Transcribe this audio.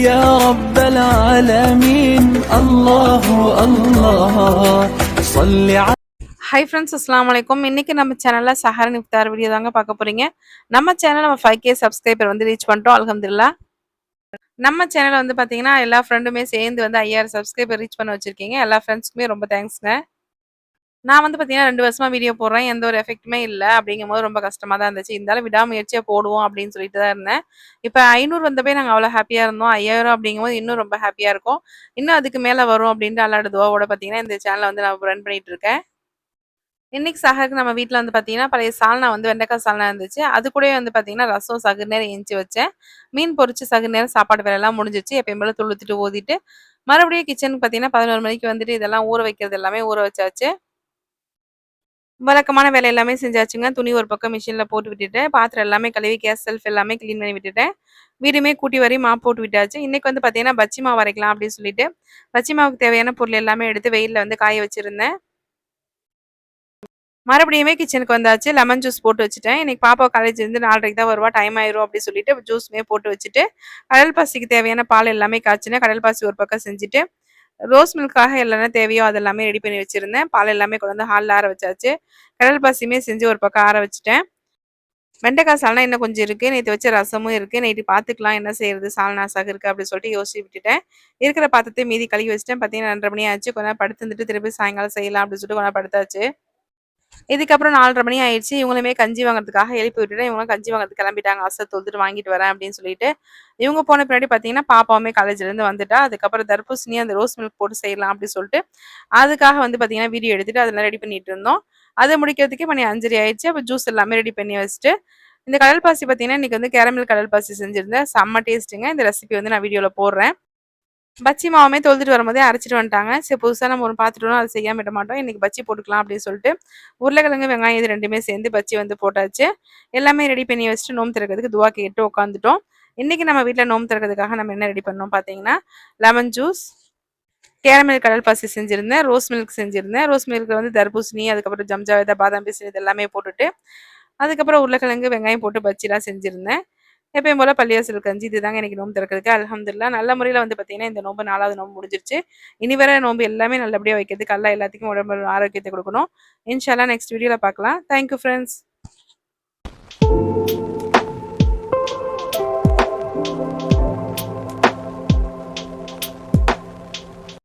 يا رب العالمين الله الله صل على hi friends அஸ்லாம் வலைக்கும் இன்னைக்கு நம்ம சேனல்ல சஹரன் இஃப்தார் வீடியோ தாங்க பார்க்க போறீங்க நம்ம சேனல் நம்ம ஃபைவ் கே சப்ஸ்கிரைபர் வந்து ரீச் பண்ணிட்டோம் அல்ஹம்துலில்லாஹ் நம்ம சேனல் வந்து பார்த்தீங்கன்னா எல்லா ஃப்ரெண்டுமே சேர்ந்து வந்து ஐயாயிரம் சப்ஸ்கிரைபர் ரீச் பண்ண வச்சிருக்கீங்க எல்லா ஃப்ரெண்ட்ஸ்க்குமே ரொம்ப தேங்க்ஸ்ங்க நான் வந்து பார்த்தீங்கன்னா ரெண்டு வருஷமா வீடியோ போடுறேன் எந்த ஒரு எஃபெக்ட்டுமே இல்லை. அப்படிங்கும் போது ரொம்ப கஷ்டமாக தான் இருந்துச்சு. இருந்தாலும் விடாமுயற்சியாக போடுவோம் அப்படின்னு சொல்லிட்டு தான் இருந்தேன். இப்போ ஐநூறு வந்தப்பே நாங்கள் அவ்வளோ ஹாப்பியாக இருந்தோம். ஐயாயிரம் அப்படிங்கும்போது இன்னும் ரொம்ப ஹாப்பியாக இருக்கும். இன்னும் அதுக்கு மேலே வரும் அப்படின்ட்டு அல்லாட துவாவோட பார்த்தீங்கன்னா இந்த சேனலை வந்து நான் ரன் பண்ணிட்டு இருக்கேன். இன்னைக்கு சகருக்கு நம்ம வீட்டில் வந்து பார்த்தீங்கன்னா பழைய சால்னா வந்து வெண்டைக்காய் சால்னா இருந்துச்சு. அது கூட வந்து பார்த்தீங்கன்னா ரசம் சகு நேரம் எஞ்சி வச்சேன். மீன் பொரிச்சு சகு நேரம் சாப்பாடு வேலையெல்லாம் முடிஞ்சிச்சு. எப்பயும் போல துளுத்துட்டு ஊதிட்டு மறுபடியும் கிச்சனுக்கு பார்த்தீங்கன்னா பதினோரு மணிக்கு வந்துட்டு இதெல்லாம் ஊற வைக்கிறது எல்லாமே ஊற வச்சாச்சு. வழக்கமான வேலை எல்லாமே செஞ்சாச்சுங்க. துணி ஒரு பக்கம் மிஷினில் போட்டு விட்டுட்டேன். பாத்திரம் எல்லாமே கழுவி கேஸ் செல்ஃப் எல்லாமே க்ளீன் பண்ணி விட்டுட்டேன். வீடுமே கூட்டி வரையும் மாவு போட்டு விட்டாச்சு. இன்றைக்கி வந்து பார்த்தீங்கன்னா பச்சி மாவு வரைக்கலாம் அப்படின்னு சொல்லிட்டு பச்சி மாவுக்கு தேவையான பொருள் எல்லாமே எடுத்து வெயிலில் வந்து காய வச்சுருந்தேன். மறுபடியுமே கிச்சனுக்கு வந்தாச்சு. லெமன் ஜூஸ் போட்டு வச்சுட்டேன். இன்னைக்கு பாப்பா காலேஜ் இருந்து நாலரைக்கு தான் வருவா. டைம் ஆயிரும் அப்படின்னு சொல்லிட்டு ஜூஸுமே போட்டு வச்சுட்டு கடல் பாசிக்கு தேவையான பால் எல்லாமே காய்ச்சினேன். கடல் பாசி ஒரு பக்கம் செஞ்சுட்டு ரோஸ் மில்காக என்னென்ன தேவையோ அதெல்லாமே ரெடி பண்ணி வச்சுருந்தேன். பால் எல்லாமே கொண்டு வந்து ஹாலில் ஆற வச்சாச்சு. கடல் பாசியுமே செஞ்சு ஒரு பக்கம் ஆற வச்சுட்டேன். வெண்டைக்காய் சால்னா இன்னும் கொஞ்சம் இருக்குது நேற்று வச்ச ரசமும் இருக்குது நைட்டு பார்த்துக்கலாம் என்ன செய்யறது சால்னா சாக இருக்குது அப்படின்னு சொல்லிட்டு யோசிச்சு விட்டுட்டேன். இருக்கிற பாத்திரத்தையும் மீதி கழுவி வச்சுட்டேன். பார்த்தீங்கன்னா ரெண்டரை மணி ஆச்சு. கொஞ்ச படுத்து திருப்பி சாயங்காலம் செய்யலாம் அப்படின்னு சொல்லிட்டு கொஞ்சம் படுத்தாச்சு. இதுக்கப்புறம் நாலரை மணி ஆயிடுச்சு. இவங்களுமே கஞ்சி வாங்குறதுக்காக எழுப்பி விட்டுட்டு இவங்களும் கஞ்சி வாங்குறதுக்கு கிளம்பிட்டாங்க. அசை தொழுதுட்டு வாங்கிட்டு வரேன் அப்படின்னு சொல்லிட்டு இவங்க போன பின்னாடி பார்த்தீங்கன்னா பாப்பாவுமே காலேஜ்ல இருந்து வந்துட்டா. அதுக்கப்புறம் தர்பூசணி அந்த ரோஸ் மில்க் போட்டு செய்யலாம் அப்படின்னு சொல்லிட்டு அதுக்காக வந்து பார்த்தீங்கன்னா வீடியோ எடுத்துட்டு அதெல்லாம் ரெடி பண்ணிட்டு இருந்தோம். அதை முடிக்கிறதுக்கே மணி அஞ்சரை ஆயிடுச்சு. அப்போ ஜூஸ் எல்லாமே ரெடி பண்ணி வச்சுட்டு இந்த கடல் பாசி பார்த்தீங்கன்னா இன்னைக்கு வந்து கேரமில் கடல் பாசி செஞ்சிருந்தேன். செம்ம டேஸ்ட்டுங்க இந்த ரெசிபி வந்து நான் வீடியோவில் போடுறேன். பச்சி மாவுமே தொழுதுட்டு வரும்போதே அரைச்சிட்டு வந்துட்டாங்க. சரி புதுசாக நம்ம ஒன்று பார்த்துட்டோம் அதை செய்யாம விட மாட்டோம். இன்னைக்கு பச்சி போட்டுக்கலாம் அப்படின்னு சொல்லிட்டு உருளைக்கிழங்கு வெங்காயம் இது ரெண்டுமே சேர்ந்து பச்சி வந்து போட்டாச்சு. எல்லாமே ரெடி பண்ணி வச்சுட்டு நோம்பு திறக்கிறதுக்கு துவா கேட்டு உட்காந்துட்டோம் இன்னைக்கு நம்ம வீட்டில் நோம்பு திறக்கிறதுக்காக நம்ம என்ன ரெடி பண்ணோம் பார்த்தீங்கன்னா லெமன் ஜூஸ் கேரமில் கடல் பாசி செஞ்சுருந்தேன் ரோஸ் மில்க் செஞ்சுருந்தேன். ரோஸ் மில்க்கில் வந்து தர்பூசணி அதுக்கப்புறம் ஜம்ஜாவேதா பாதாம் பிசினி இது எல்லாமே போட்டுட்டு அதுக்கப்புறம் உருளைக்கிழங்கு வெங்காயம் போட்டு பச்சிலாம் செஞ்சுருந்தேன். எப்பயும் போல பள்ளியாசல் கஞ்சி இதுதாங்க எனக்கு நோம்பு திறக்கிறதுக்கு. அலமதுல்லா நல்ல முறையில் வந்து பார்த்தீங்கன்னா இந்த நோம்பு நாலாவது நோம்பு முடிஞ்சிருச்சு. இனி வர நோம்பு எல்லாமே நல்லபடியாக வைக்கிறதுக்கு அல்லா எல்லாத்துக்கும் உடம்பு ஆரோக்கியத்தை கொடுக்கணும். இன்ஷால்லா நெக்ஸ்ட் வீடியோவில் பார்க்கலாம் தேங்க்யூ ஃப்ரெண்ட்ஸ்